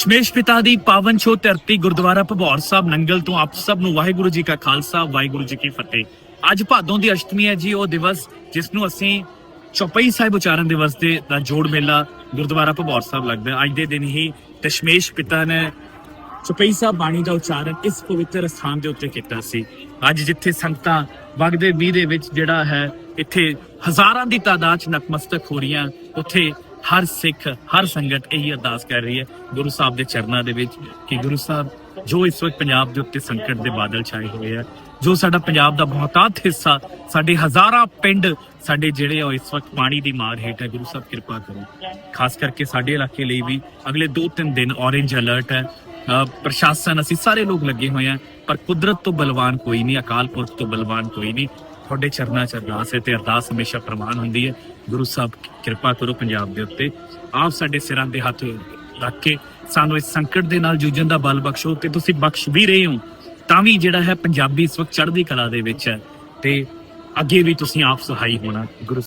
ਸ਼ਮੇਸ਼ ਪਿਤਾ ਦੀ ਪਾਵਨ ਛੋ ਧਰਤੀ ਗੁਰਦੁਆਰਾ ਭਬੌਰ ਸਾਹਿਬ ਨੰਗਲ ਤੋਂ ਆਪ ਸਭ ਨੂੰ ਵਾਹਿਗੁਰੂ ਜੀ ਕਾ ਖਾਲਸਾ, ਵਾਹਿਗੁਰੂ ਜੀ ਕੀ ਫਤਿਹ। ਅੱਜ ਭਾਦੋਂ ਦੀ ਅਸ਼ਟਮੀ ਹੈ ਜੀ, ਉਹ ਦਿਵਸ ਜਿਸ ਨੂੰ ਅਸੀਂ ਚੌਪਈ ਸਾਹਿਬ ਉਚਾਰਨ ਦਿਵਸ ਦੇ ਦਾ ਜੋੜ ਮੇਲਾ ਗੁਰਦੁਆਰਾ ਭਬੌਰ ਸਾਹਿਬ ਲੱਗਦਾ ਅੱਜ ਦੇ ਦਿਨ ਹੀ ਦਸ਼ਮੇਸ਼ ਪਿਤਾ ਨੇ ਚੌਪਈ ਸਾਹਿਬ ਬਾਣੀ ਦਾ ਉਚਾਰਨ ਇਸ ਪਵਿੱਤਰ ਸਥਾਨ ਦੇ ਉੱਤੇ ਕੀਤਾ ਸੀ। ਅੱਜ ਜਿੱਥੇ ਸੰਗਤਾਂ ਵਗਦੇ ਵੀ ਦੇ ਵਿੱਚ ਜਿਹੜਾ ਹੈ, ਇੱਥੇ ਹਜ਼ਾਰਾਂ ਦੀ ਤਾਦਾਦ ਚ ਨਤਮਸਤਕ ਹੋ ਰਹੀਆਂ, ਉੱਥੇ ਹਰ ਸਿੱਖ, ਹਰ ਸੰਗਤ ਇਹੀ ਅਰਦਾਸ ਕਰ ਰਹੀ ਹੈ ਗੁਰੂ ਸਾਹਿਬ ਦੇ ਚਰਨਾਂ ਦੇ ਵਿੱਚ ਕਿ ਗੁਰੂ ਸਾਹਿਬ ਜੋ ਇਸ ਵਕਤ ਪੰਜਾਬ ਦੇ ਉੱਤੇ ਸੰਕਟ ਦੇ ਬਾਦਲ ਛਾਏ ਹੋਏ ਆ, ਜੋ ਸਾਡਾ ਪੰਜਾਬ ਦਾ ਬਹੁਤਾਤ ਹਿੱਸਾ, ਸਾਡੇ ਹਜ਼ਾਰਾਂ ਪਿੰਡ, ਸਾਡੇ ਜਿਹੜੇ ਆ ਉਹ ਇਸ ਵਕਤ ਪਾਣੀ ਦੀ ਮਾਰ ਹੇਠ ਹੈ ਗੁਰੂ ਸਾਹਿਬ ਕਿਰਪਾ ਕਰੋ। ਖਾਸ ਕਰਕੇ ਸਾਡੇ ਇਲਾਕੇ ਲਈ ਵੀ ਅਗਲੇ 2-3 ਦਿਨ ਔਰੇਂਜ ਅਲਰਟ ਹੈ। ਪ੍ਰਸ਼ਾਸਨ, ਅਸੀਂ ਸਾਰੇ ਲੋਕ ਲੱਗੇ ਹੋਏ ਆ, ਪਰ ਕੁਦਰਤ ਤੋਂ ਬਲਵਾਨ ਕੋਈ ਨਹੀਂ, ਅਕਾਲ ਪੁਰਖ ਤੋਂ ਬਲਵਾਨ ਕੋਈ ਨਹੀਂ। ਤੁਹਾਡੇ ਚਰਨਾਂ ਚ ਅਰਦਾਸ ਹੈ ਤੇ ਅਰਦਾਸ ਹਮੇਸ਼ਾ ਪ੍ਰਵਾਨ ਹੁੰਦੀ ਹੈ। ਗੁਰੂ ਸਾਹਿਬ, ਕਿਰਪਾ ਕਰੋ ਪੰਜਾਬ ਦੇ ਉੱਤੇ। ਆਪ ਸਾਡੇ ਸਿਰਾਂ ਦੇ ਹੱਥ ਰੱਖ ਕੇ ਸਾਨੂੰ ਇਸ ਸੰਕਟ ਦੇ ਨਾਲ ਜੂਝਣ ਦਾ ਬਲ ਬਖਸ਼ੋ ਤੇ ਤੁਸੀਂ ਬਖਸ਼ ਵੀ ਰਹੇ ਹੋ। ਤਾਂ ਵੀ ਜਿਹੜਾ ਹੈ ਪੰਜਾਬੀ ਇਸ ਵਕਤ ਚੜ੍ਹਦੀ ਕਲਾ ਦੇ ਵਿੱਚ ਹੈ ਤੇ ਅੱਗੇ ਵੀ ਤੁਸੀਂ ਆਪ ਸਹਾਈ ਹੋਣਾ। ਗੁਰੂ